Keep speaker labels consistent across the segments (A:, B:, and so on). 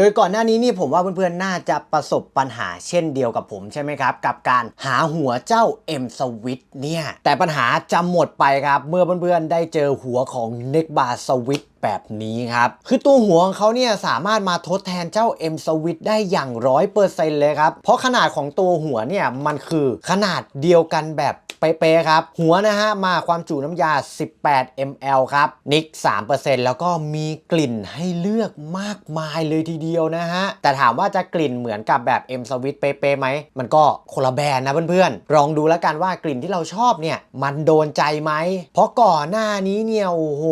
A: โดยก่อนหน้านี้นี่ผมว่าเพื่อนๆ น่าจะประสบปัญหาเช่นเดียวกับผมใช่ไหมครับ กับการหาหัวเจ้า M Switch เนี่ย แต่ปัญหาจะหมดไปครับ เมื่อเพื่อนๆ ได้เจอหัวของ n e c Bar Switch แบบนี้ครับ คือตัวหัวของเขาเนี่ยสามารถมาทดแทนเจ้า M Switch ได้อย่างร้อยเปอร์เซ็นต์เลยครับ เพราะขนาดของตัวหัวเนี่ยมันคือขนาดเดียวกันแบบ เป๊ะๆครับ หัวนะฮะมาความจุน้ำยา 18 ml ครับนิก 3%แล้วก็มีกลิ่นให้เลือกมากมายเลยทีเดียวนะฮะ แต่ถามว่าจะกลิ่นเหมือนกับแบบ M Switch เป๊ะๆไหม มันก็คนละแบรนด์นะเพื่อนๆ ลองดูแล้วกันว่ากลิ่นที่เราชอบเนี่ย มันโดนใจไหม เพราะก่อนหน้านี้เนี่ย โอ้โห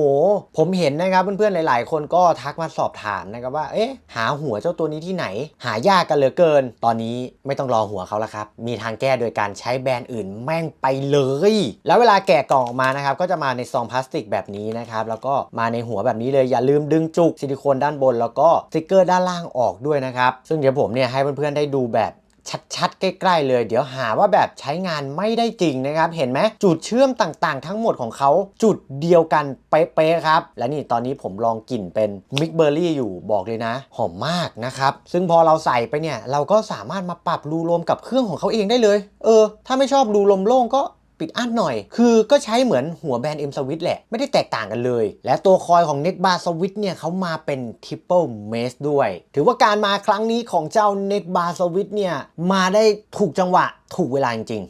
A: ผมเห็นนะครับเพื่อนๆ หลายๆ คนก็ทักมาสอบถามนะครับว่า เอ๊ะ หาหัวเจ้าตัวนี้ที่ไหน หายากกันเหลือเกิน ตอนนี้ไม่ต้องรอหัวเขาแล้วครับ มีทางแก้โดยการใช้แบรนด์อื่นแม่งไปเลย แล้วเวลาแกะกล่องออกมานะครับก็จะมาในซองพลาสติกแบบนี้นะครับแล้วก็มาในหัวแบบนี้เลยอย่าลืมดึงจุกซิลิโคนด้านบน แล้วก็สติกเกอร์ด้านล่างออกด้วยนะครับซึ่งเดี๋ยวผมเนี่ยให้เพื่อนๆได้ดูแบบ ชัดๆ ใกล้ ๆ เลย เดี๋ยวหาว่าแบบใช้งานไม่ได้จริงนะครับ เห็นไหมจุดเชื่อมต่างๆ ทั้งหมดของเขาจุดเดียวกันเป๊ะๆครับ และนี่ตอนนี้ผมลองกลิ่นเป็นมิกเบอร์รี่อยู่บอกเลยนะ หอมมากนะครับ ซึ่งพอเราใส่ไปเนี่ย เราก็สามารถมาปรับรูลมกับเครื่องของเขาเองได้เลย เออ ถ้าไม่ชอบรูลมโล่งก็ ปิดอั้นหน่อย คือก็ใช้เหมือนหัวแบรนด์ M Switch แหละ ไม่ได้แตกต่างกันเลย และตัวคอยของ Neck Bar Switch เนี่ยเขามาเป็น Triple Mesh ด้วย ถือว่าการมาครั้งนี้ของเจ้า Neck Bar Switch เนี่ยมาได้ถูกจังหวะถูกเวลาจริง